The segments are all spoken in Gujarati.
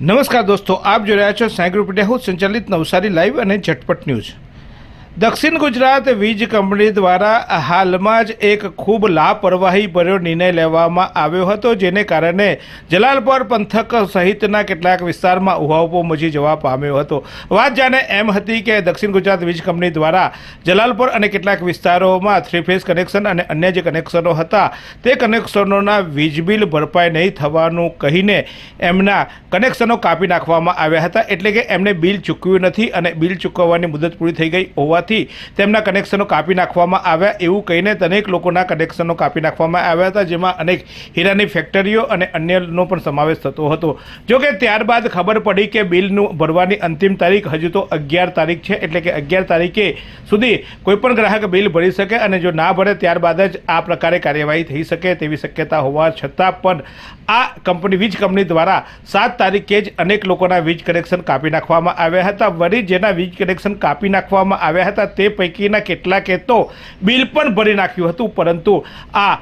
નમસ્કાર દોસ્તો, આપ જોઈ રહ્યા છો સાંઈ ગ્રુપ ઇન્ડિયા સંચાલિત નવસારી લાઈવ અને ઝટપટ ન્યૂઝ. દક્ષિણ ગુજરાત વીજ કંપની દ્વારા હાલમાં જ એક ખૂબ લાપરવાહી ભર્યો નિર્ણય લેવામાં આવ્યો હતો, જેને કારણે જલાલપોર પંથક સહિતના કેટલાક વિસ્તારમાં ઉહાઉપો મચી જવા પામ્યો હતો. વાત જાણે એમ હતી કે દક્ષિણ ગુજરાત વીજ કંપની દ્વારા જલાલપોર અને કેટલાક વિસ્તારોમાં થ્રી ફેઝ કનેક્શન અને અન્ય જે કનેક્શનો હતા, તે કનેક્શનોના વીજ બિલ ભરપાઈ નહીં થવાનું કહીને એમના કનેક્શનો કાપી નાખવામાં આવ્યા હતા, એટલે કે એમને બિલ ચૂકવ્યું નથી અને બિલ ચૂકવવાની મુદત પૂરી થઈ ગઈ હોવાથી તેમના કનેક્શનો કાપી નાખવામાં આવ્યા. એવું કહીને અનેક લોકોના કનેક્શનો કાપી નાખવામાં આવ્યા હતા, જેમાં અનેક હીરાની ફેક્ટરીઓ અને અન્યનો પણ સમાવેશ થતો હતો. જોકે ત્યારબાદ ખબર પડી કે બિલનું ભરવાની અંતિમ તારીખ હજુ તો અગિયાર તારીખ છે, એટલે કે અગિયાર તારીખે સુધી કોઈપણ ગ્રાહક બિલ ભરી શકે અને જો ના ભરે ત્યારબાદ જ આ પ્રકારે કાર્યવાહી થઈ શકે તેવી શક્યતા હોવા છતાં પણ આ કંપની વીજ કંપની દ્વારા સાત તારીખે જ અનેક લોકોના વીજ કનેક્શન કાપી નાખવામાં આવ્યા હતા. વળી જેના વીજ કનેક્શન કાપી નાખવામાં આવ્યા હતા તે પૈકીના કેટલાકે તો બિલ પણ ભરી નાખ્યું હતું પરંતુ આ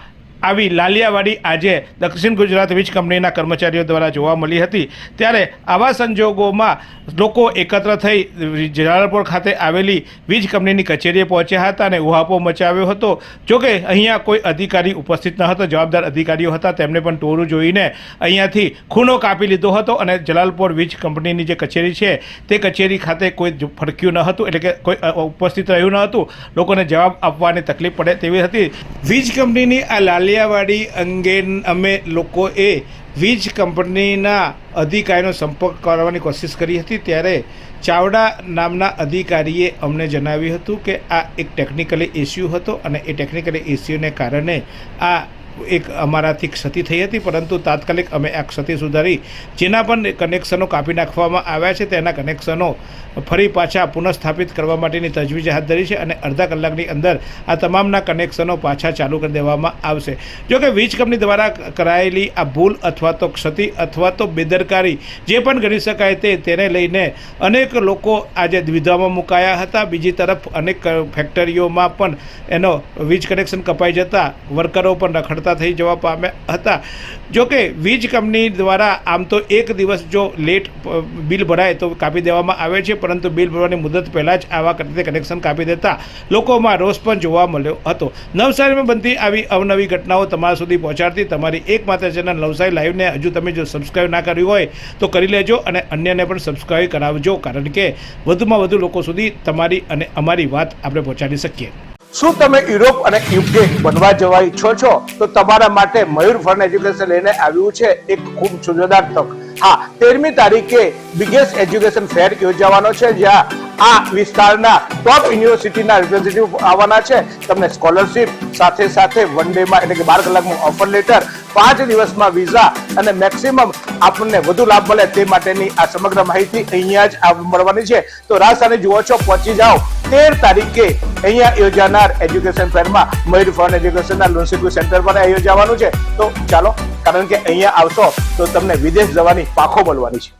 આવી લાલિયાવાડી આજે દક્ષિણ ગુજરાત વીજ કંપનીના કર્મચારીઓ દ્વારા જોવા મળી હતી. ત્યારે આવા સંજોગોમાં લોકો એકત્ર થઈ જલાલપોર ખાતે આવેલી વીજ કંપનીની કચેરીએ પહોંચ્યા હતા અને ઉહાપો મચાવ્યો હતો. જોકે અહીંયા કોઈ અધિકારી ઉપસ્થિત ન હતો. જવાબદાર અધિકારીઓ હતા. તેમણે પણ ટોરું જોઈને અહીંયાથી ખૂનો કાપી લીધો હતો અને જલાલપોર વીજ કંપનીની જે કચેરી છે તે કચેરી ખાતે કોઈ ફડક્યું ન હતું એટલે કે કોઈ ઉપસ્થિત રહ્યું ન હતું. લોકોને જવાબ આપવાની તકલીફ પડે તેવી હતી. વીજ કંપનીની આ લાલિયાવાડી અંગે અમે લોકોએ વીજ કંપનીના અધિકારીનો સંપર્ક કરવાની કોશિશ કરી હતી. ત્યારે ચાવડા નામના અધિકારીએ અમને જણાવ્યું હતું કે આ એક ટેકનિકલી ઇસ્યુ હતો અને એ ટેકનિકલી ઇસ્યુને કારણે આ એક અમારાથી ક્ષતિ થઈ હતી, પરંતુ તાત્કાલિક અમે આ ક્ષતિ સુધારી, જેના પણ કનેક્શનો કાપી નાખવામાં આવ્યા છે. તેના કનેક્શનો ફરી પાછા પુનઃસ્થાપિત કરવા માટેની તજવીજ હાથ ધરી છે અને અડધા કલાકની અંદર આ તમામના કનેક્શનો પાછા ચાલુ કરી દેવામાં આવશે. જો કે વીજ કંપની દ્વારા કરાયેલી આ ભૂલ અથવા તો ક્ષતિ અથવા તો બેદરકારી જે પણ ગણી શકાય તે તેને લઈને અનેક લોકો આજે દ્વિધામાં મુકાયા હતા. બીજી તરફ અનેક ફેક્ટરીઓમાં પણ એનો વીજ કનેક્શન કપાઈ જતાં વર્કરો પણ રખડતા થઈ જવા પામ્યા હતા. જો કે વીજ કંપની દ્વારા આમ તો એક દિવસ જો લેટ બિલ ભરાય તો કાપી દેવામાં આવે છે, પરંતુ બિલ ભરવાની મુદત પહેલાં જ આવા રીતે કનેક્શન કાપી દેતા લોકોમાં રોષ પણ જોવા મળ્યો હતો. નવસારીમાં બનતી આવી અવનવી ઘટનાઓ તમારા સુધી પહોંચાડતી તમારી એકમાત્ર ચેનલ નવસારી લાઈવને હજુ તમે જો સબસ્ક્રાઈબ ના કર્યું હોય તો કરી લેજો અને અન્યને પણ સબસ્ક્રાઈબ કરાવજો, કારણ કે વધુમાં વધુ લોકો સુધી તમારી અને અમારી વાત આપણે પહોંચાડી શકીએ. શું તમે યુરોપ અને યુકે બનવા જવા ઈચ્છો છો? તો તમારા માટે મયુર ફન એજ્યુકેશન લઈને આવ્યું છે એક ખૂબ સુજોદાર તક. હા, તેરમી તારીખે બિગેસ્ટ એજ્યુકેશન ફેર યોજાવાનો છે, જ્યાં આ વિસ્તારના ટોપ યુનિવર્સિટીના રિપ્રેઝેન્ટેટિવ આવવાના છે. તમને સ્કોલરશિપ સાથે સાથે વન ડેમાં એટલે કે બાર કલાકનું ઓફર લેટર પાંચ દિવસમાં વિઝા અને મેક્સિમમ આપણને વધુ લાભ મળે તે માટેની આ સમગ્ર માહિતી અહીંયા જ મળવાની છે. તો રાજસ્થાને જુઓ છો, પહોંચી જાઓ. તેર તારીખે અહીંયા યોજાનાર એજ્યુકેશન ફેરમાં મયુર ફોન એજ્યુકેશનના લોન્સિક્યુ સેન્ટર પર યોજાવાનું છે. તો ચાલો કારણ કે અહીંયા આવશો તો તમને વિદેશ જવાની પાખો મળવાની છે.